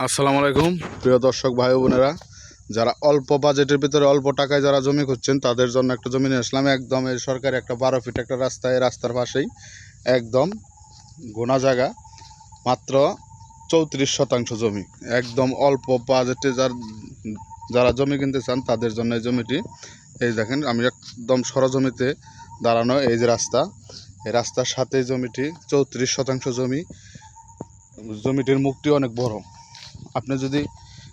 আসসালামু আলাইকুম। প্রিয় দর্শক, ভাই বোনেরা, যারা অল্প বাজেটের ভিতরে অল্প টাকায় যারা জমি খুঁজছেন, তাদের জন্য একটা জমি নিয়ে আসলাম। একদম এই সরকারি একটা বারো ফিট একটা রাস্তা, এই রাস্তার পাশেই একদম গোনা জায়গা, মাত্র চৌত্রিশ শতাংশ জমি। একদম অল্প বাজেটে যার যারা জমি কিনতে চান, তাদের জন্য এই জমিটি, এই দেখেন, আমি একদম সরজমিতে দাঁড়ানো এই যে রাস্তা, এই রাস্তার সাথে জমিটি চৌত্রিশ শতাংশ জমি, জমিটির মুখটি অনেক বড়। আপনি যদি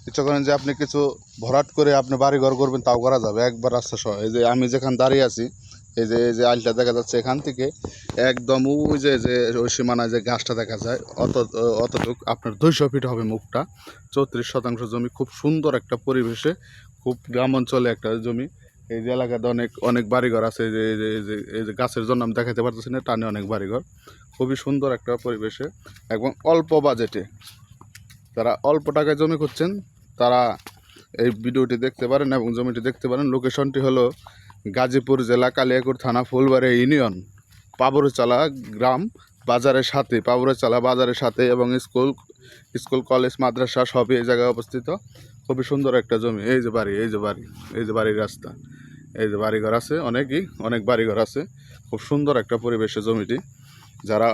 ইচ্ছা করেন যে আপনি কিছু ভরাট করে আপনি বাড়ি ঘর করবেন, তাও করা যাবে। একবার রাস্তা সহ, এই যে আমি যেখানে দাঁড়িয়ে আছি, এই যে এই যে আইলটা দেখা যাচ্ছে এখান থেকে, একদম ওই যে যে, ওই সীমানায় যে গাছটা দেখা যায়, অত, অতটুক আপনার দুইশো ফিট হবে মুখটা। চৌত্রিশ শতাংশ জমি, খুব সুন্দর একটা পরিবেশে, খুব গ্রাম অঞ্চলে একটা জমি। এই যে এলাকাতে অনেক অনেক বাড়িঘর আছে যে, এই যে এই যে এই যে গাছের জন্য আমি দেখাতে পারতেছি না, টানে অনেক বাড়িঘর। খুবই সুন্দর একটা পরিবেশে এবং অল্প বাজেটে যারা অল্প টাকায় জমি খুঁজছেন, তারা এই ভিডিওটি দেখতে পারেন এবং জমিটি দেখতে পারেন। লোকেশনটি হলো গাজীপুর জেলা কালিয়াকুর থানা ফুলবাড়ি ইউনিয়ন, পাবরচালা গ্রাম, বাজারের সাথে, পাবরচালা বাজারের সাথে এবং স্কুল স্কুল, কলেজ, মাদ্রাসা সবই এই জায়গায় অবস্থিত। খুবই সুন্দর একটা জমি। এই যে বাড়ি, এই যে বাড়ি, এই যে বাড়ির রাস্তা, এই যে বাড়িঘর আছে, অনেকই অনেক বাড়িঘর আছে। খুব সুন্দর একটা পরিবেশে জমিটি। যারা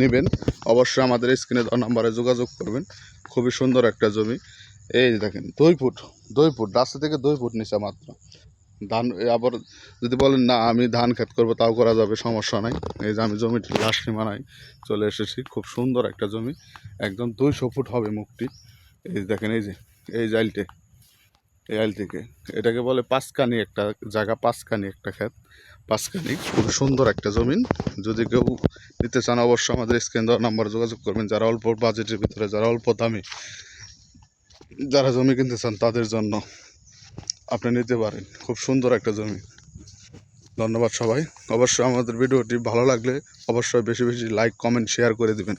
নেবেন, অবশ্যই আমাদের স্ক্রিনে নাম্বারে যোগাযোগ করবেন। খুবই সুন্দর একটা জমি। এই দেখেন, দুই ফুট দুই ফুট, রাস্তা থেকে দুই ফুট নিচে মাত্র। ধান আবার যদি বলেন, না, আমি ধান ক্ষেত করব, তাও করা যাবে, সমস্যা নাই। এই যে আমি জমিটি লাশ সীমানায় চলে এসেছি। খুব সুন্দর একটা জমি, একদম দুইশো ফুট হবে মুখটি। এই দেখেন, এই যে এই যে আইলটে এই আইল থেকে। এটাকে বলে পাঁচকানি একটা জায়গা, পাঁচকানি একটা ক্ষেত। পাঁচকানি, খুব সুন্দর একটা জমিন। যদি কেউ নিতে চান, অবশ্যই আমাদের স্ক্রিন দেওয়ার নাম্বার যোগাযোগ করবেন। যারা অল্প বাজেটের ভিতরে, যারা অল্প দামে, যারা জমি কিনতে চান, তাদের জন্য আপনি নিতে পারেন। খুব সুন্দর একটা জমি। ধন্যবাদ সবাই। অবশ্যই আমাদের ভিডিওটি ভালো লাগলে অবশ্যই বেশি বেশি লাইক, কমেন্ট, শেয়ার করে দিবেন।